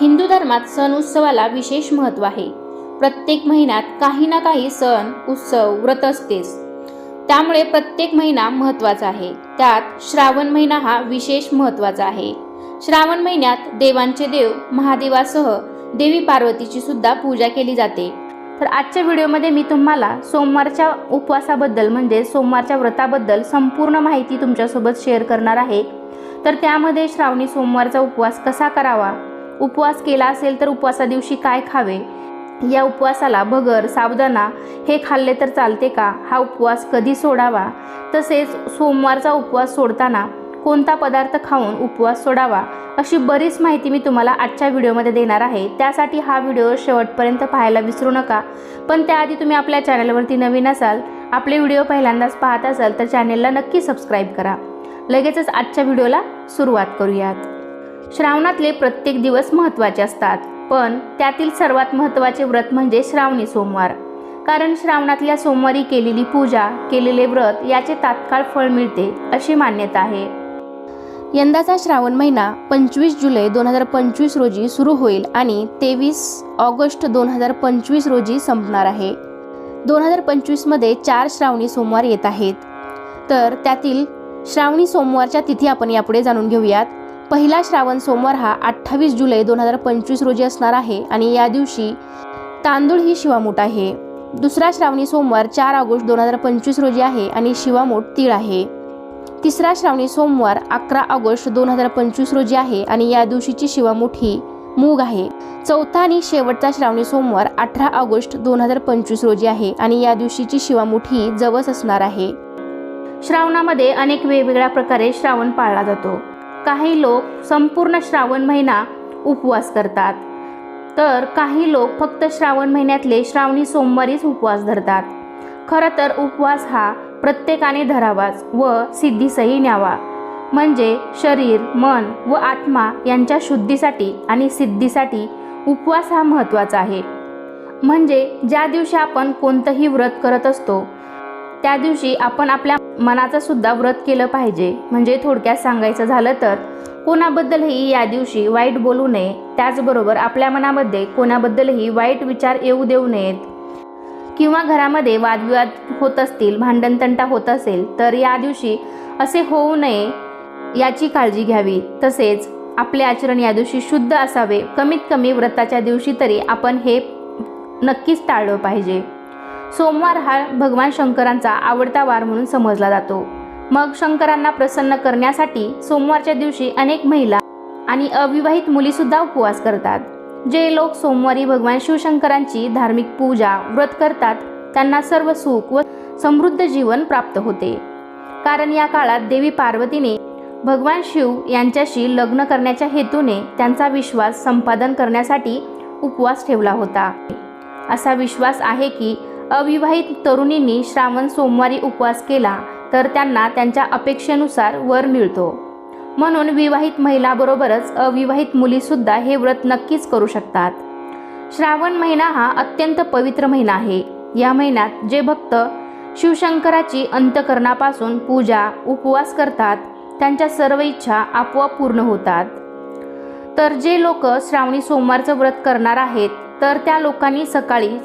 हिंदू धर्मात सण उत्सवाला विशेष महत्त्व आहे. प्रत्येक महिन्यात काही ना काही सण उत्सव व्रत असतेच. त्यामुळे प्रत्येक महिना महत्त्वाचा आहे. त्यात श्रावण महिना हा विशेष महत्त्वाचा आहे. श्रावण महिन्यात देवांचे देव महादेवासह देवी पार्वतीची सुद्धा पूजा केली जाते. तर आजच्या व्हिडिओमध्ये मी तुम्हाला सोमवारच्या उपवासाबद्दल म्हणजे सोमवारच्या व्रताबद्दल संपूर्ण माहिती तुमच्यासोबत शेअर करणार आहे. तर त्यामध्ये श्रावणी सोमवारचा उपवास कसा करावा? उपवास केला असेल तर उपवासा दिवशी काय खावे? या उपवासाला भगर साबुदाणा हे खाल्ले तर चालते का? हा उपवास कधी सोडावा? तसेच सोमवारचा उपवास सोडताना कोणता पदार्थ खाऊन उपवास सोडावा? अशी बरीच माहिती मी तुम्हाला आजच्या व्हिडिओमध्ये देणार आहे. त्यासाठी हा व्हिडिओ शेवटपर्यंत पाहायला विसरू नका. पण त्याआधी तुम्ही आपल्या चॅनलवरती नवीन असाल आपले व्हिडिओ पहिल्यांदाच पाहत असाल तर चॅनेलला नक्की सबस्क्राईब करा. लगेचच आजच्या व्हिडिओला सुरुवात करूयात. श्रावणातले प्रत्येक दिवस महत्त्वाचे असतात. पण त्यातील सर्वात महत्त्वाचे व्रत म्हणजे श्रावणी सोमवार. कारण श्रावणातल्या सोमवारी केलेली पूजा केलेले व्रत याचे तात्काळ फळ मिळते अशी मान्यता आहे. यंदाचा श्रावण महिना पंचवीस जुलै दोन हजार पंचवीस रोजी सुरू होईल आणि तेवीस ऑगस्ट दोन हजार पंचवीस रोजी संपणार आहे. दोन हजार पंचवीसमध्ये चार श्रावणी सोमवार येत आहेत. तर त्यातील श्रावणी सोमवारच्या तिथी आपण यापुढे जाणून घेऊयात. पहिला श्रावण सोमवार हा अठ्ठावीस जुलै दोन हजार पंचवीस रोजी असणार आहे आणि या दिवशी तांदूळ ही शिवामूठ आहे. दुसरा श्रावणी सोमवार चार ऑगस्ट दोन हजार पंचवीस रोजी आहे आणि शिवामूठ तीळ आहे. तिसरा श्रावणी सोमवार अकरा ऑगस्ट दोन हजार पंचवीस रोजी आहे आणि या दिवशीची शिवामूठ ही मूग आहे. चौथा आणि शेवटचा श्रावणी सोमवार अठरा ऑगस्ट दोन हजार पंचवीस रोजी आहे आणि या दिवशीची शिवामूठ ही जवस असणार आहे. श्रावणामध्ये अनेक वेगवेगळ्या प्रकारे श्रावण पाळला जातो. काही लोक संपूर्ण श्रावण महिना उपवास करतात. तर काही लोक फक्त श्रावण महिन्यातले श्रावणी सोमवारीच उपवास धरतात. खरं तर उपवास हा प्रत्येकाने धरावाच व सिद्धीसही न्यावा. म्हणजे शरीर मन व आत्मा यांच्या शुद्धीसाठी आणि सिद्धीसाठी उपवास हा महत्त्वाचा आहे. म्हणजे ज्या दिवशी आपण कोणतंही व्रत करत असतो त्या दिवशी आपण आपल्या मनाचं सुद्धा व्रत केलं पाहिजे. म्हणजे थोडक्यात सांगायचं झालं तर कोणाबद्दलही या दिवशी वाईट बोलू नये. त्याचबरोबर आपल्या मनामध्ये कोणाबद्दलही वाईट विचार येऊ देऊ नयेत. किंवा घरामध्ये वादविवाद होत असतील भांडणतंटा होत असेल तर या दिवशी असे होऊ नये याची काळजी घ्यावी. तसेच आपले आचरण या दिवशी शुद्ध असावे. कमीत कमी व्रताच्या दिवशी तरी आपण हे नक्कीच टाळलं पाहिजे. सोमवार हा भगवान शंकरांचा आवडता वार म्हणून समजला जातो. मग शंकरांना प्रसन्न करण्यासाठी सोमवारच्या दिवशी अनेक महिला आणि अविवाहित मुलीसुद्धा उपवास करतात. जे लोक सोमवारी भगवान शिवशंकरांची धार्मिक पूजा व्रत करतात त्यांना सर्व सुख व समृद्ध जीवन प्राप्त होते. कारण या काळात देवी पार्वतीने भगवान शिव यांच्याशी लग्न करण्याच्या हेतूने त्यांचा विश्वास संपादन करण्यासाठी उपवास ठेवला होता. असा विश्वास आहे की अविवाहित तरुणींनी श्रावण सोमवारी उपवास केला तर त्यांना त्यांच्या अपेक्षेनुसार वर मिळतो. म्हणून विवाहित महिलाबरोबरच अविवाहित मुलीसुद्धा हे व्रत नक्कीच करू शकतात. श्रावण महिना हा अत्यंत पवित्र महिना आहे. या महिन्यात जे भक्त शिवशंकराची अंतकरणापासून पूजा उपवास करतात त्यांच्या सर्व इच्छा आपोआप पूर्ण होतात. तर जे लोक श्रावणी सोमवारचं व्रत करणार आहेत तर त्या लोकांनी सकाळी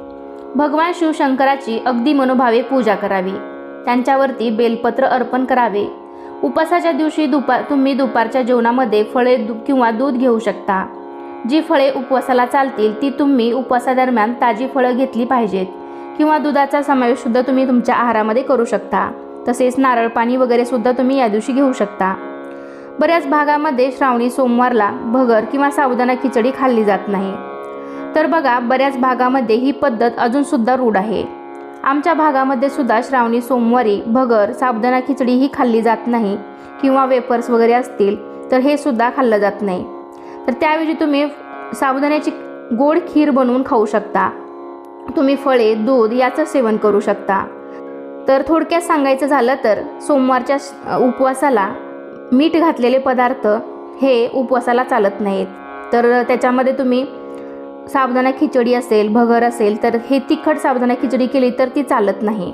भगवान शिवशंकराची अगदी मनोभावे पूजा करावी. त्यांच्यावरती बेलपत्र अर्पण करावे. उपासाच्या दिवशी दुपार तुम्ही दुपारच्या जेवणामध्ये फळे दु किंवा दूध घेऊ शकता. जी फळे उपवासाला चालतील ती तुम्ही उपवासादरम्यान ताजी फळं घेतली पाहिजेत. किंवा दुधाचा समावेशसुद्धा तुम्ही तुमच्या आहारामध्ये करू शकता. तसेच नारळ पाणी वगैरे सुद्धा तुम्ही या दिवशी घेऊ शकता. बऱ्याच भागामध्ये श्रावणी सोमवारला भगर किंवा साबुदाणा खिचडी खाल्ली जात नाही. तर बघा बऱ्याच भागामध्ये ही पद्धत अजूनसुद्धा रूढ आहे. आमच्या भागामध्ये सुद्धा श्रावणी सोमवारी भगर साबुदाणा खिचडी ही खाल्ली जात नाही किंवा वेपर्स वगैरे असतील तर हे सुद्धा खाल्लं जात नाही. तर त्याऐवजी तुम्ही साबुदाण्याची गोड खीर बनवून खाऊ शकता. तुम्ही फळे दूध याचं सेवन करू शकता. तर थोडक्यात सांगायचं झालं तर सोमवारच्या उपवासाला मीठ घातलेले पदार्थ हे उपवासाला चालत नाहीत. तर त्याच्यामध्ये तुम्ही साबुदाणा खिचडी असेल भगर असेल तर हे तिखट साबुदाणा खिचडी केली तर ती चालत नाही.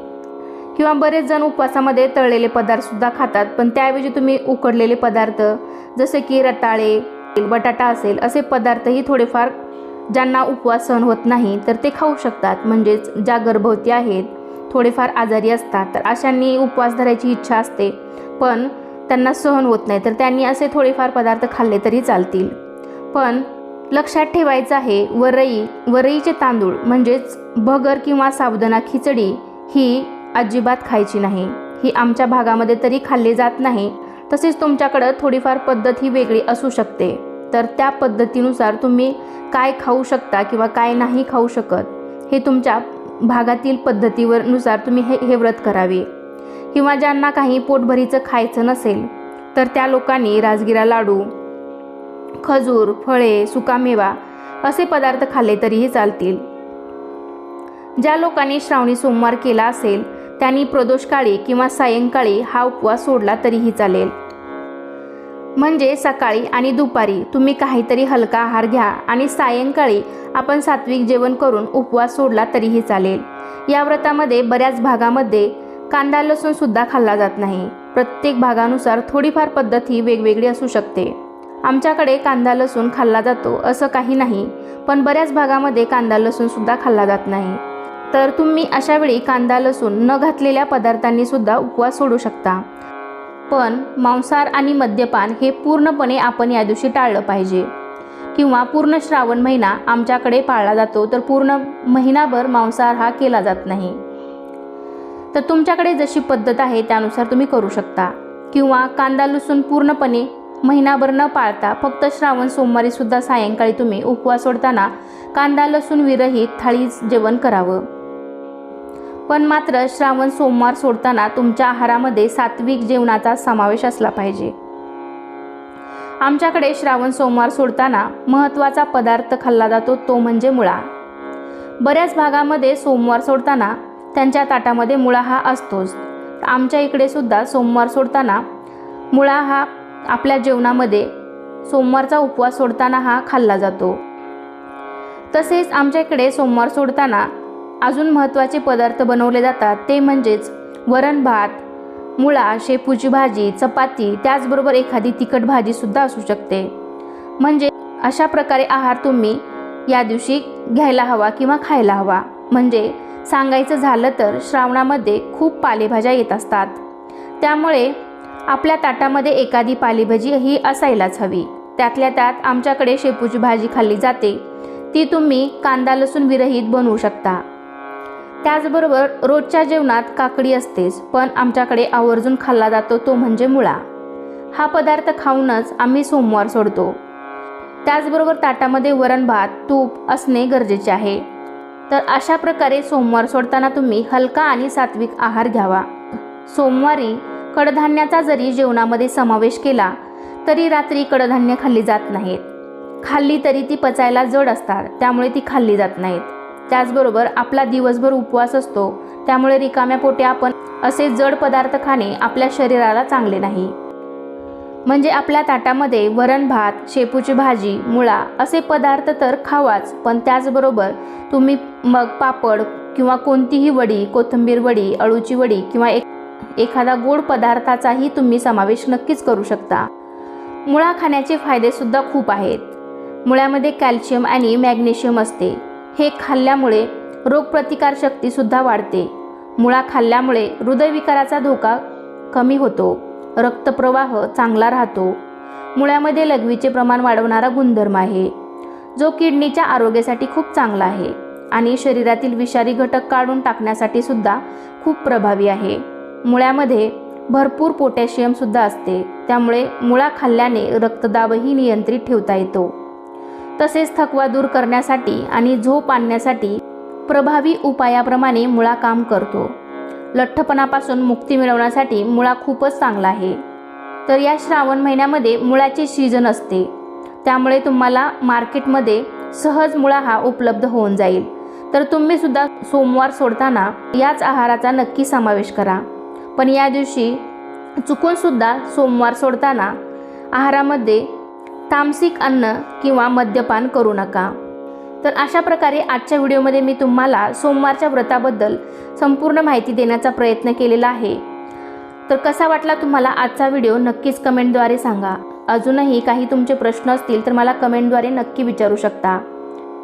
किंवा बरेच जण उपवासामध्ये तळलेले पदार्थसुद्धा खातात पण त्याऐवजी तुम्ही उकडलेले पदार्थ जसे की रताळे बटाटा असेल असे पदार्थही थोडेफार ज्यांना उपवास सहन होत नाही तर ते खाऊ शकतात. म्हणजेच ज्या गर्भवती आहेत थोडेफार आजारी असतात तर अशांनी उपवास धरायची इच्छा असते पण त्यांना सहन होत नाही तर त्यांनी असे थोडेफार पदार्थ खाल्ले तरी चालतील. पण लक्षात ठेवायचं आहे वरई वरईचे तांदूळ म्हणजेच भगर किंवा साबुदाणा खिचडी ही अजिबात खायची नाही. ही आमच्या भागामध्ये तरी खाल्ली जात नाही. तसेच तुमच्याकडं थोडीफार पद्धत ही वेगळी असू शकते. तर त्या पद्धतीनुसार तुम्ही काय खाऊ शकता किंवा काय नाही खाऊ शकत हे तुमच्या भागातील पद्धतीवर नुसार तुम्ही हे हे व्रत करावे. किंवा ज्यांना काही पोटभरीचं खायचं नसेल तर त्या लोकांनी राजगिरा लाडू खजूर फळे सुकामेवा असे पदार्थ खाल्ले तरीही चालतील. ज्या लोकांनी श्रावणी सोमवार केला असेल त्यांनी प्रदोषकाळी किंवा सायंकाळी हा उपवास सोडला तरीही चालेल. म्हणजे सकाळी आणि दुपारी तुम्ही काहीतरी हलका आहार घ्या आणि सायंकाळी आपण सात्विक जेवण करून उपवास सोडला तरीही चालेल. या व्रतामध्ये बऱ्याच भागामध्ये कांदा लसूणसुद्धा खाल्ला जात नाही. प्रत्येक भागानुसार थोडीफार पद्धत ही वेगवेगळी असू शकते. आमच्याकडे कांदा लसूण खाल्ला जातो असं काही नाही. पण बऱ्याच भागामध्ये कांदा लसूणसुद्धा खाल्ला जात नाही. तर तुम्ही अशा वेळी कांदा लसूण न घातलेल्या पदार्थांनीसुद्धा उपवास सोडू शकता. पण मांसाहार आणि मद्यपान हे पूर्णपणे आपण या दिवशी टाळलं पाहिजे. किंवा पूर्ण श्रावण महिना आमच्याकडे पाळला जातो तर पूर्ण महिनाभर मांसाहार हा केला जात नाही. तर तुमच्याकडे जशी पद्धत आहे त्यानुसार तुम्ही करू शकता. किंवा कांदा लसूण पूर्णपणे महिनाभर न पाळता फक्त श्रावण सोमवारी सुद्धा सायंकाळी तुम्ही उपवास सोडताना कांदा लसूण विरहित थाळी जेवण करावं. पण मात्र श्रावण सोमवार सोडताना तुमच्या आहारामध्ये सात्विक जेवणाचा समावेश असला पाहिजे. आमच्याकडे श्रावण सोमवार सोडताना महत्त्वाचा पदार्थ खाल्ला जातो तो म्हणजे मुळा. बऱ्याच भागामध्ये सोमवार सोडताना त्यांच्या ताटामध्ये मुळा हा असतोच. आमच्या इकडे सुद्धा सोमवार सोडताना मुळा हा आपल्या जेवणामध्ये सोमवारचा उपवास सोडताना हा खाल्ला जातो. तसेच आमच्या इकडे सोमवार सोडताना अजून महत्त्वाचे पदार्थ बनवले जातात. ते म्हणजेच वरण भात मुळा शेपूची भाजी चपाती त्याचबरोबर एखादी तिखट भाजीसुद्धा असू शकते. म्हणजे अशा प्रकारे आहार तुम्ही या दिवशी घ्यायला हवा किंवा खायला हवा. म्हणजे सांगायचं झालं तर श्रावणामध्ये खूप पालेभाज्या येत असतात. त्यामुळे आपल्या ताटामध्ये एखादी पालेभाजी ही असायलाच हवी. त्यातल्या त्यात आमच्याकडे शेपूची भाजी खाल्ली जाते. ती तुम्ही कांदा लसूण विरहित बनवू शकता. त्याचबरोबर रोजच्या जेवणात काकडी असतेच पण आमच्याकडे आवर्जून खाल्ला जातो तो म्हणजे मुळा. हा पदार्थ खाऊनच आम्ही सोमवार सोडतो. त्याचबरोबर ताटामध्ये वरण भात तूप असणे गरजेचे आहे. तर अशा प्रकारे सोमवार सोडताना तुम्ही हलका आणि सात्विक आहार घ्यावा. सोमवारी कडधान्याचा जरी जेवणामध्ये समावेश केला तरी रात्री कडधान्य खाल्ली जात नाहीत. खाल्ली तरी ती पचायला जड असतात त्यामुळे ती खाल्ली जात नाहीत. त्याचबरोबर आपला दिवसभर उपवास असतो त्यामुळे रिकाम्या पोटे आपण असे जड पदार्थ खाणे आपल्या शरीराला चांगले नाही. म्हणजे आपल्या ताटामध्ये वरण भात शेपूची भाजी मुळा असे पदार्थ तर खावाच पण त्याचबरोबर तुम्ही मग पापड किंवा कोणतीही वडी कोथिंबीर वडी अळूची वडी किंवा एक एखादा गोड पदार्थाचाही तुम्ही समावेश नक्कीच करू शकता. मुळा खाण्याचे फायदेसुद्धा खूप आहेत. मुळ्यामध्ये कॅल्शियम आणि मॅग्नेशियम असते. हे खाल्ल्यामुळे रोगप्रतिकारशक्तीसुद्धा वाढते. मुळा खाल्ल्यामुळे हृदयविकाराचा धोका कमी होतो. रक्तप्रवाह चांगला राहतो. मुळ्यामध्ये लघवीचे प्रमाण वाढवणारा गुणधर्म आहे. जो किडनीच्या आरोग्यासाठी खूप चांगला आहे आणि शरीरातील विषारी घटक काढून टाकण्यासाठी सुद्धा खूप प्रभावी आहे. मुळ्यामध्ये भरपूर पोटॅशियमसुद्धा असते. त्यामुळे मुळा खाल्ल्याने रक्तदाबही नियंत्रित ठेवता येतो. तसेच थकवा दूर करण्यासाठी आणि झोप आणण्यासाठी प्रभावी उपायाप्रमाणे मुळा काम करतो. लठ्ठपणापासून मुक्ती मिळवण्यासाठी मुळा खूपच चांगला आहे. तर या श्रावण महिन्यामध्ये मुळाचे सीजन असते. त्यामुळे तुम्हाला मार्केटमध्ये सहज मुळा हा उपलब्ध होऊन जाईल. तर तुम्ही सुद्धा सोमवार सोडताना याच आहाराचा नक्की समावेश करा. पण या दिवशी चुकूनसुद्धा सोमवार सोडताना आहारामध्ये तामसिक अन्न किंवा मद्यपान करू नका. तर अशा प्रकारे आजच्या व्हिडिओमध्ये मी तुम्हाला सोमवारच्या व्रताबद्दल संपूर्ण माहिती देण्याचा प्रयत्न केलेला आहे. तर कसा वाटला तुम्हाला आजचा व्हिडिओ नक्कीच कमेंटद्वारे सांगा. अजूनही काही तुमचे प्रश्न असतील तर मला कमेंटद्वारे नक्की विचारू शकता.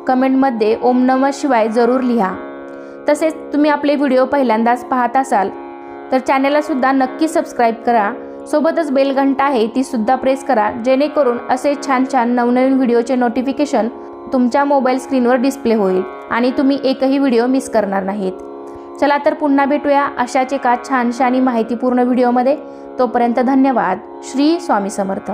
कमेंटमध्ये ओम नमः शिवाय जरूर लिहा. तसेच तुम्ही आपले व्हिडिओ पहिल्यांदाच पाहत असाल तर चॅनेललासुद्धा नक्की सबस्क्राईब करा. सोबतच बेलघंटा आहे ती सुद्धा प्रेस करा. जेणेकरून असे छान छान नवनवीन व्हिडिओचे नोटिफिकेशन तुमच्या मोबाईल स्क्रीनवर डिस्प्ले होईल आणि तुम्ही एकही व्हिडिओ मिस करणार नाहीत. चला तर पुन्हा भेटूया अशाच एका छानशा आणि माहितीपूर्ण व्हिडिओमध्ये तोपर्यंत धन्यवाद. श्री स्वामी समर्थ.